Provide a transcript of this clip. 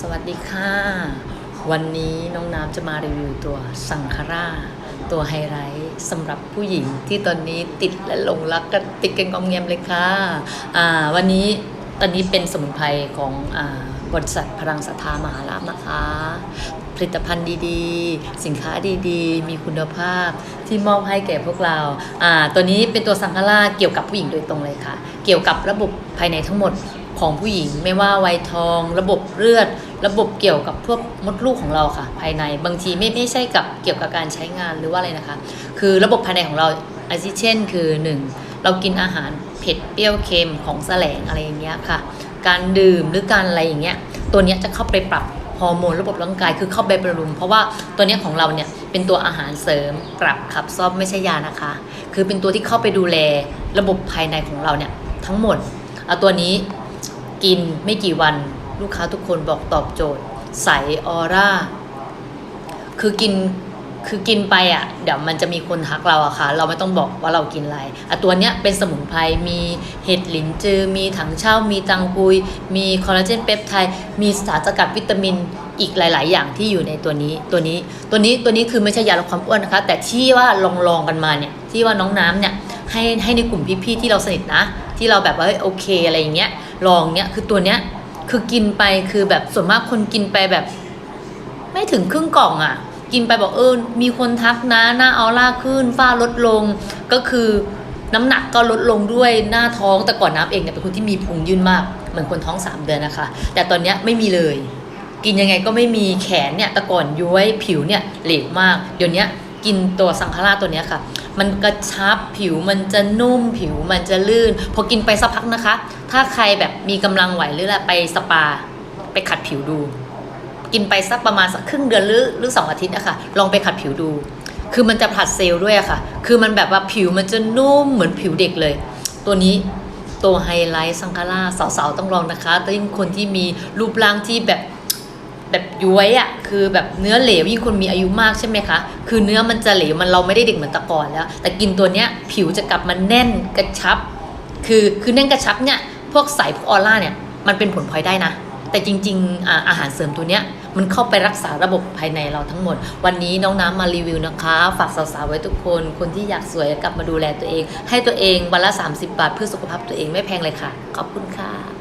สวัสดีค่ะ วันนี้น้องน้ำจะมารีวิวตัวสังคาราตัวไฮไลท์สำหรับผู้หญิงที่ตอนนี้ติดและหลงรักกันติดกันกองเงียมเลยค่ะอ่าวันนี้ตอนนี้เป็นสมุนไพรของอาบริษัทพลังศรัทธามหาลาภนะคะ ผลิตภัณฑ์ดีๆ สินค้าดีๆ มีคุณภาพที่มอบให้แก่พวกเราอ่าตัวนี้เป็นตัวสังคาราเกี่ยวกับผู้หญิงโดยตรงเลยค่ะ เกี่ยวกับระบบภายในทั้งหมด ของผู้หญิงไม่ว่าวัยทอง ระบบเลือด ระบบเกี่ยวกับพวกมดลูกของเราค่ะ ภายในบางทีไม่ไม่ใช่กับเกี่ยวกับการใช้งานหรือว่าอะไรนะคะ คือระบบภายในของเราอาทิเช่น คือหนึ่งเรากินอาหารเผ็ดเปรี้ยวเค็มของแสลงอะไรอย่างเงี้ยค่ะ การดื่มหรือการอะไรอย่างเงี้ยตัวเนี้ยจะเข้าไปปรับฮอร์โมนระบบร่างกายคือเข้าไปบำรุงเพราะว่าตัวเนี้ยของเราเนี่ยเป็นตัวอาหารเสริมปรับขับซ่อมไม่ใช่ยานะคะ คือเป็นตัวที่เข้าไปดูแลระบบภายในของเราเนี่ยทั้งหมดเอาตัวนี้ กินไม่กี่วัน ลูกค้าทุกคนบอกตอบโจทย์ ใสออร่า คือกินคือกินไปอะเดี๋ยวมันจะมีคนทักเราอะค่ะ เราไม่ต้องบอกว่าเรากินอะไรอะตัวเนี้ยเป็นสมุนไพรมีเห็ดหลินจือ มีถังเช่า มีตังกุย มีคอลลาเจนเปปไทด์มีสารสกัดวิตามินอีกหลาย ๆ อย่างที่อยู่ในตัวนี้ตัวนี้ตัวนี้ตัวนี้คือไม่ใช่ยาลดความอ้วนนะคะ แต่ที่ว่าลองลองกันมาเนี่ยที่ว่าน้องน้ำเนี่ยให้ให้ในกลุ่มพี่ ๆ ที่เราสนิทนะ ที่เราแบบว่าเฮ้ยโอเคอะไรอย่างเงี้ยลองเนี้ยคือตัวเนี้ยคือกินไปคือแบบส่วนมากคนกินไปแบบ ไม่ถึงครึ่งกล่องอะ่ะ กินไปบอกเออมีคนทักนะหน้าออร่าขึ้นฝ้าลดลงก็คือน้ำหนักก็ลดลงด้วยหน้าท้องแต่ก่อนน้ำเองเนี่ยเป็นคนที่มีพุงยื่นมากเหมือนคนท้อง3เดือนนะคะ แต่ตอนเนี้ยไม่มีเลย กินยังไงก็ไม่มีแขนเนี่ยแต่ก่อนย้วยผิวเนี่ยเหลวมาก เดี๋ยวนี้ กินตัวสังคราตัวนี้ค่ะ มันกระชับผิวมันจะนุ่มผิวมันจะลื่น พอกินไปสักพักนะคะ ถ้าใครแบบมีกำลังไหวหรืออะไรไปสปาไปขัดผิวดู กินไปสักประมาณสักครึ่งเดือนหรือหรือสองอาทิตย์นะคะลองไปขัดผิวดู คือมันจะผลัดเซลล์ด้วยอะค่ะ คือมันแบบว่าผิวมันจะนุ่มเหมือนผิวเด็กเลย ตัวนี้ตัวไฮไลท์สังคาราสาวๆต้องลองนะคะต้นคนที่มีรูปร่างที่แบบ แบบย้วยอะคือแบบเนื้อเหลวยิ่งคนมีอายุมากใช่ไหมคะคือเนื้อมันจะเหลวมันเราไม่ได้เด็กเหมือนแตะก่อนแล้ว แต่กินตัวเนี้ยผิวจะกลับมาแน่นกระชับ คือคือแน่นกระชับเนี่ยพวกใสพวกออร่าเนี่ยมันเป็นผลพลอยได้นะ แต่จริงๆออาหารเสริมตัวเนี้ยมันเข้าไปรักษาระบบภายในเราทั้งหมด วันนี้น้องน้ำมารีวิวนะคะ ฝากสาวๆไว้ทุกคน คนที่อยากสวยกลับมาดูแลตัวเอง ให้ตัวเองวันละ 30 บาทเพื่อสุขภาพตัวเองไม่แพงเลยค่ะ ขอบคุณค่ะ